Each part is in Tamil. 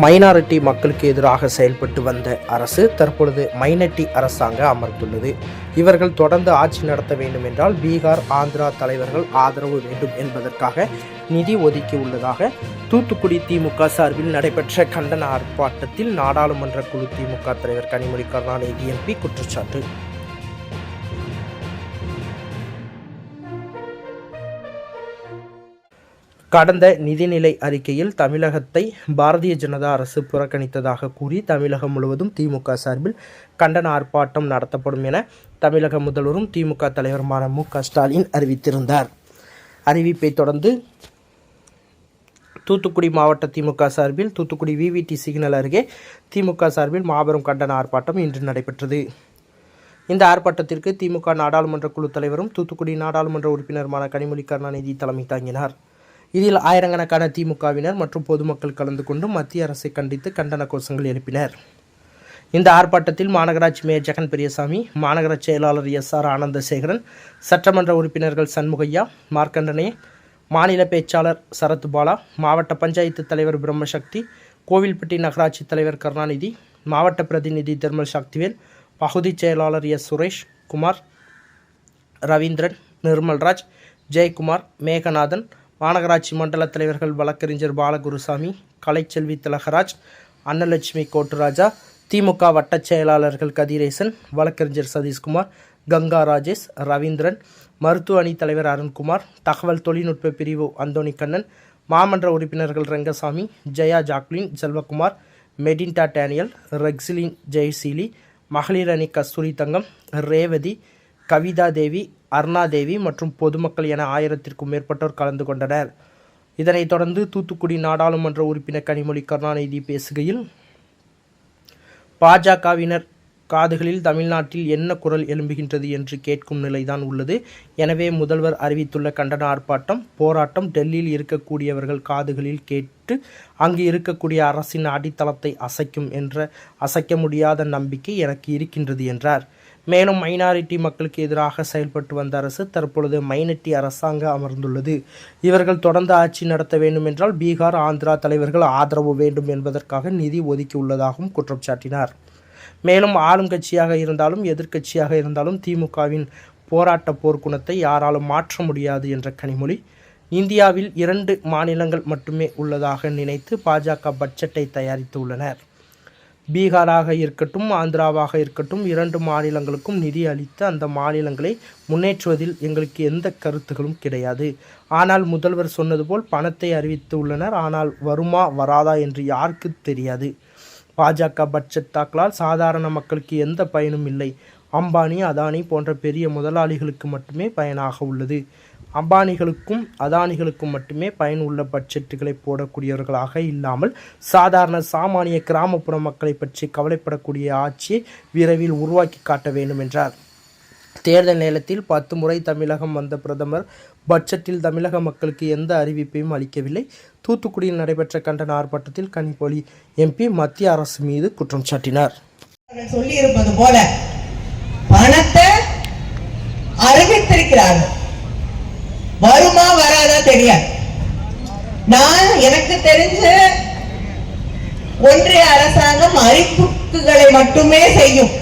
மைனாரிட்டி மக்களுக்கு எதிராக செயல்பட்டு வந்த அரசு தற்பொழுது மைனட்டி அரசாங்க அமர்ந்துள்ளது. இவர்கள் தொடர்ந்து ஆட்சி நடத்த வேண்டும் என்றால் பீகார் ஆந்திரா தலைவர்கள் ஆதரவு வேண்டும் என்பதற்காக நிதி ஒதுக்கி உள்ளதாக தூத்துக்குடி திமுக சார்பில் நடைபெற்ற கண்டன ஆர்ப்பாட்டத்தில் நாடாளுமன்ற குழு திமுக தலைவர் கனிமொழி கருணாநிதி எம்பி குற்றச்சாட்டு. கடந்த நிதிநிலை அறிக்கையில் தமிழகத்தை பாரதிய ஜனதா அரசு புறக்கணித்ததாக கூறி தமிழகம் முழுவதும் திமுக சார்பில் கண்டன ஆர்ப்பாட்டம் நடத்தப்படும் என தமிழக முதல்வரும் திமுக தலைவருமான மு ஸ்டாலின் அறிவித்திருந்தார். அறிவிப்பை தொடர்ந்து தூத்துக்குடி மாவட்ட திமுக சார்பில் தூத்துக்குடி விவிடி சிக்னல் அருகே திமுக சார்பில் மாபெரும் கண்டன ஆர்ப்பாட்டம் இன்று நடைபெற்றது. இந்த ஆர்ப்பாட்டத்திற்கு திமுக நாடாளுமன்ற குழு தலைவரும் தூத்துக்குடி நாடாளுமன்ற உறுப்பினருமான கனிமொழி கருணாநிதி தலைமை தாங்கினார். இதில் ஆயிரக்கணக்கான திமுகவினர் மற்றும் பொதுமக்கள் கலந்து கொண்டு மத்திய அரசை கண்டித்து கண்டன கோஷங்கள் எழுப்பினர். இந்த ஆர்ப்பாட்டத்தில் மாநகராட்சி மேயர் ஜெகன் பெரியசாமி மாநகர செயலாளர் எஸ் ஆர் ஆனந்தசேகரன் சட்டமன்ற உறுப்பினர்கள் சண்முகையா மார்க்கண்டனே மாநில பேச்சாளர் சரத்பாலா மாவட்ட பஞ்சாயத்து தலைவர் பிரம்மசக்தி கோவில்பட்டி நகராட்சி தலைவர் கருணாநிதி மாவட்ட பிரதிநிதி தர்மல் சக்திவேல் பகுதிச் செயலாளர் எஸ் சுரேஷ் குமார் ரவீந்திரன் நிர்மல்ராஜ் ஜெயக்குமார் மேகநாதன் மாநகராட்சி மண்டல தலைவர்கள் வழக்கறிஞர் பாலகுருசாமி கலைச்செல்வி திலகராஜ் அன்னலட்சுமி கோட்டுராஜா திமுக வட்டச் செயலாளர்கள் கதிரேசன் வழக்கறிஞர் சதீஷ்குமார் கங்கா ராஜேஷ் ரவீந்திரன் மருத்துவ அணி தலைவர் அருண்குமார் தகவல் தொழில்நுட்ப பிரிவு அந்தோணி கண்ணன் மாமன்ற உறுப்பினர்கள் ரங்கசாமி ஜெயா ஜாக்லின் செல்வகுமார் மெடின்டா டேனியல் ரெக்ஸிலின் ஜெயசீலி மகளிர் அணி கஸ்தூரி தங்கம் ரேவதி கவிதா தேவி அருணாதேவி மற்றும் பொதுமக்கள் என ஆயிரத்திற்கும் மேற்பட்டோர் கலந்து கொண்டனர். இதனைத் தொடர்ந்து தூத்துக்குடி நாடாளுமன்ற உறுப்பினர் கனிமொழி கருணாநிதி பேசுகையில் பாஜகவினர் காதுகளில் தமிழ்நாட்டில் என்ன குரல் எழும்புகின்றது என்று கேட்கும் நிலைதான் உள்ளது. எனவே முதல்வர் அறிவித்துள்ள கண்டன ஆர்ப்பாட்டம் போராட்டம் டெல்லியில் இருக்கக்கூடியவர்கள் காதுகளில் கேட்டு அங்கு இருக்கக்கூடிய அரசின் அடித்தளத்தை அசைக்கும் என்ற அசைக்க முடியாத நம்பிக்கை எனக்கு இருக்கின்றது என்றார். மேலும் மைனாரிட்டி மக்களுக்கு எதிராக செயல்பட்டு வந்த அரசு தற்பொழுது மைனட்டி அரசாங்க அமர்ந்துள்ளது. இவர்கள் தொடர்ந்து ஆட்சி நடத்த வேண்டும் என்றால் பீகார் ஆந்திரா தலைவர்கள் ஆதரவு வேண்டும் என்பதற்காக நிதி ஒதுக்கி உள்ளதாகவும் குற்றம் சாட்டினார். மேலும் ஆளும் கட்சியாக இருந்தாலும் எதிர்க்கட்சியாக இருந்தாலும் திமுகவின் போராட்ட போர்க்குணத்தை யாராலும் மாற்ற முடியாது என்ற கனிமொழி இந்தியாவில் இரண்டு மாநிலங்கள் மட்டுமே உள்ளதாக நினைத்து பாஜக பட்ஜெட்டை தயாரித்து உள்ளனர். பீகாராக இருக்கட்டும் ஆந்திராவாக இருக்கட்டும் இரண்டு மாநிலங்களுக்கும் நிதி அளித்து அந்த மாநிலங்களை முன்னேற்றுவதில் எங்களுக்கு எந்த கருத்துகளும் கிடையாது. ஆனால் முதல்வர் சொன்னது போல் பணத்தை அறிவித்து உள்ளனர். ஆனால் வருமா வராதா என்று யாருக்கு தெரியாது. பாஜக பட்ஜெட் தாக்கலால் சாதாரண மக்களுக்கு எந்த பயனும் இல்லை. அம்பானி அதானி போன்ற பெரிய முதலாளிகளுக்கு மட்டுமே பயனாக உள்ளது. அம்பானிகளுக்கும் அதானிகளுக்கும் மட்டுமே பயன் உள்ள பட்ஜெட்டுகளை போடக்கூடியவர்களாக இல்லாமல் சாதாரண சாமானிய கிராமப்புற மக்களை பற்றி கவலைப்படக்கூடிய ஆட்சியை விரைவில் உருவாக்கி காட்ட வேண்டும் என்றார். தேர்தல் நேரத்தில் பத்து முறை தமிழகம் வந்த பிரதமர் பட்ஜெட்டில் தமிழக மக்களுக்கு எந்த அறிவிப்பையும் அளிக்கவில்லை. தூத்துக்குடியில் நடைபெற்ற கண்டன ஆர்ப்பாட்டத்தில் கனிப்பொலி எம்பி மத்திய அரசு மீது குற்றம் சாட்டினார். சொல்லியிருப்பது போல பணத்தை அறிவித்திருக்கிறார்கள். தெரியாது. நான் எனக்கு தெரிஞ்ச ஒன்றிய அரசாங்கம் அறிவிப்புகளை மட்டுமே செய்யும்.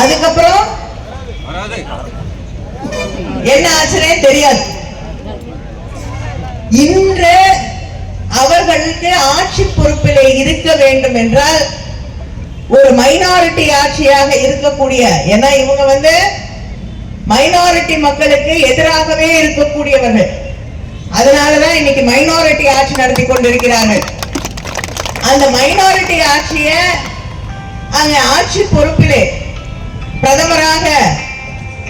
அதுக்கப்புறம் என்ன ஆச்சுனே தெரியாது. இன்று அவர்களுக்கு ஆட்சி பொறுப்பிலே இருக்க வேண்டும் என்றால் ஒரு மைனாரிட்டி ஆட்சியாக இருக்கக்கூடிய ஏன்னா இவங்க வந்து மைனாரிட்டி மக்களுக்கு எதிராகவே இருக்கக்கூடியவர்கள். அதனாலதான் இன்னைக்கு மைனாரிட்டி ஆட்சி நடத்தி கொண்டிருக்கிறார்கள். அந்த மைனாரிட்டி ஆட்சிய அங்க ஆட்சி பொறுப்பிலே பிரதமராக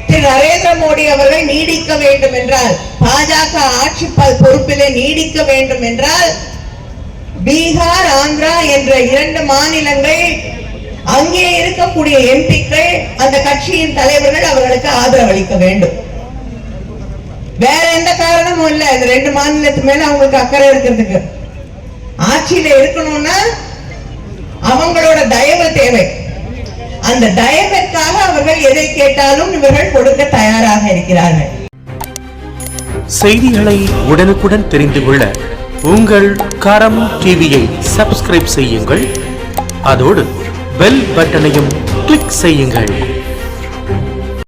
திரு நரேந்திர மோடி அவர்கள் நீடிக்க வேண்டும் என்றால் பாஜக ஆட்சி பொறுப்பிலே நீடிக்க வேண்டும் என்றால் பீகார் ஆந்திரா என்ற இரண்டு மாநிலங்கள் அங்கே இருக்கக்கூடிய எம்பிக்கள் அந்த கட்சியின் தலைவர்கள் அவர்களுக்கு ஆதரவளிக்க வேண்டும். வேற எந்த காரணமும் இல்ல. இந்த ரெண்டு மாநிலத்து மேல அவங்களுக்கு அக்கறை இருக்கிறதுக்கு. ஆட்சியில இருக்கணும்னா அவங்களோட தயவு தேவை. அந்த தயவிற்காக அவர்கள் எதை கேட்டாலும் இவர்கள் கொடுக்க தயாராக இருக்கிறார்கள். செய்திகளை உடனுக்குடன் தெரிந்து கொள்ள உங்கள் கரம் டிவியை சப்ஸ்கிரைப் செய்யுங்கள். அதோடு பெல் பட்டனையும் கிளிக் செய்யுங்கள்.